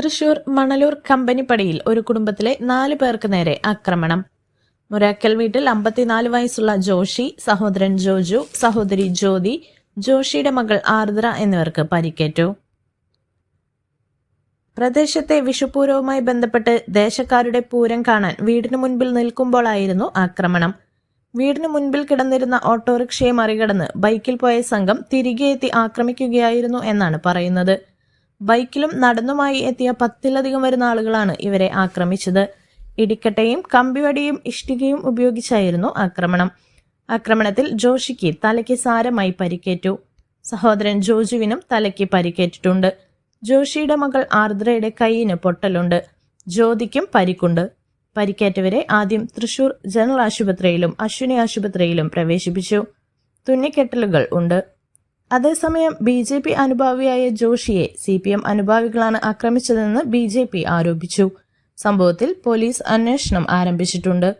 തൃശൂർ മണലൂർ കമ്പനിപ്പടിയിൽ ഒരു കുടുംബത്തിലെ നാല് പേർക്ക് നേരെ ആക്രമണം. മുരാക്കൽ വീട്ടിൽ അമ്പത്തിനാല് വയസ്സുള്ള ജോഷി സഹോദരൻ ജോജു സഹോദരി ജ്യോതി ജോഷിയുടെ മകൾ ആർദ്ര എന്നിവർക്ക് പരിക്കേറ്റു. പ്രദേശത്തെ വിഷുപൂരവുമായി ബന്ധപ്പെട്ട് ദേശക്കാരുടെ പൂരം കാണാൻ വീടിന് മുൻപിൽ നിൽക്കുമ്പോഴായിരുന്നു ആക്രമണം. വീടിന് മുൻപിൽ കിടന്നിരുന്ന ഓട്ടോറിക്ഷയെ മറികടന്ന് ബൈക്കിൽ പോയ സംഘം തിരികെ എത്തി ആക്രമിക്കുകയായിരുന്നു എന്നാണ് പറയുന്നത്. ബൈക്കിലും നടന്നുമായി എത്തിയ പത്തിലധികം വരുന്ന ആളുകളാണ് ഇവരെ ആക്രമിച്ചത്. ഇടിക്കട്ടയും കമ്പിവടിയും ഇഷ്ടികയും ഉപയോഗിച്ചായിരുന്നു ആക്രമണം. ആക്രമണത്തിൽ ജോഷിക്ക് തലയ്ക്ക് സാരമായി പരിക്കേറ്റു. സഹോദരൻ ജോജുവിനും തലയ്ക്ക് പരിക്കേറ്റിട്ടുണ്ട്. ജോഷിയുടെ മകൾ ആർദ്രയുടെ കൈയിന് പൊട്ടലുണ്ട്. ജ്യോതിക്കും പരിക്കുണ്ട്. പരിക്കേറ്റവരെ ആദ്യം തൃശൂർ ജനറൽ ആശുപത്രിയിലും അശ്വിനി ആശുപത്രിയിലും പ്രവേശിപ്പിച്ചു. തുന്നിക്കെട്ടലുകൾ ഉണ്ട്. അതേസമയം ബി ജെ പി അനുഭാവിയായ ജോഷിയെ സി പി എം അനുഭാവികളാണ് ആക്രമിച്ചതെന്ന് ബി ജെ പി ആരോപിച്ചു. സംഭവത്തിൽ പോലീസ് അന്വേഷണം ആരംഭിച്ചിട്ടുണ്ട്.